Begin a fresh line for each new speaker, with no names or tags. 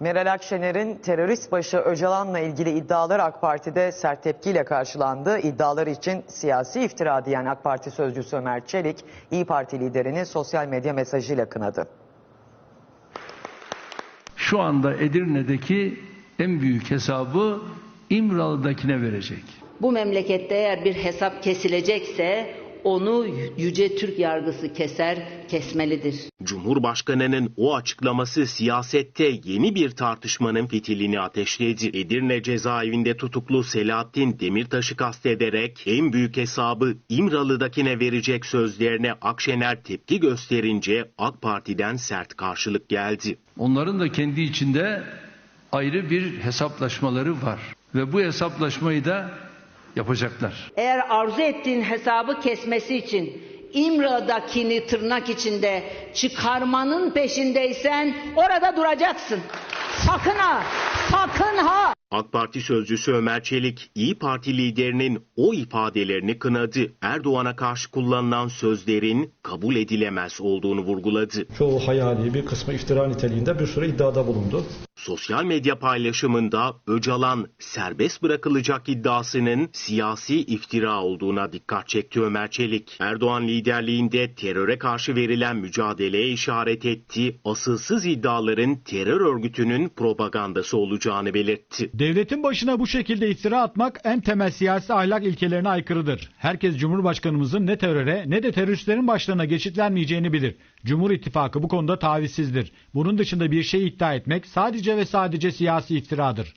Meral Akşener'in terörist başı Öcalan'la ilgili iddialar AK Parti'de sert tepkiyle karşılandı. İddialar için siyasi iftira diyen AK Parti sözcüsü Ömer Çelik, İyi Parti liderini sosyal medya mesajıyla kınadı.
Şu anda Edirne'deki en büyük hesabı İmralı'dakine verecek.
Bu memlekette eğer bir hesap kesilecekse onu yüce Türk yargısı keser, kesmelidir.
Cumhurbaşkanının o açıklaması siyasette yeni bir tartışmanın fitilini ateşledi. Edirne cezaevinde tutuklu Selahattin Demirtaş'ı kastederek en büyük hesabı İmralı'dakine verecek sözlerine Akşener tepki gösterince AK Parti'den sert karşılık geldi.
Onların da kendi içinde ayrı bir hesaplaşmaları var. Ve bu hesaplaşmayı da yapacaklar.
Eğer arzu ettiğin hesabı kesmesi için İmra'dakini tırnak içinde çıkarmanın peşindeysen orada duracaksın. Sakın ha! Sakın ha!
AK Parti sözcüsü Ömer Çelik, İyi Parti liderinin o ifadelerini kınadı. Erdoğan'a karşı kullanılan sözlerin kabul edilemez olduğunu vurguladı.
çoğu hayali bir kısmı iftira niteliğinde bir sürü iddiada bulundu.
Sosyal medya paylaşımında Öcalan serbest bırakılacak iddiasının siyasi iftira olduğuna dikkat çekti Ömer Çelik. Erdoğan liderliğinde teröre karşı verilen mücadeleye işaret etti. Asılsız iddiaların terör örgütünün propagandası olacağını belirtti.
Devletin başına bu şekilde iftira atmak en temel siyasi ahlak ilkelerine aykırıdır. Herkes Cumhurbaşkanımızın ne teröre ne de teröristlerin başlarına geçitlenmeyeceğini bilir. Cumhur İttifakı bu konuda tavizsizdir. Bunun dışında bir şey iddia etmek sadece ve sadece siyasi iftiradır.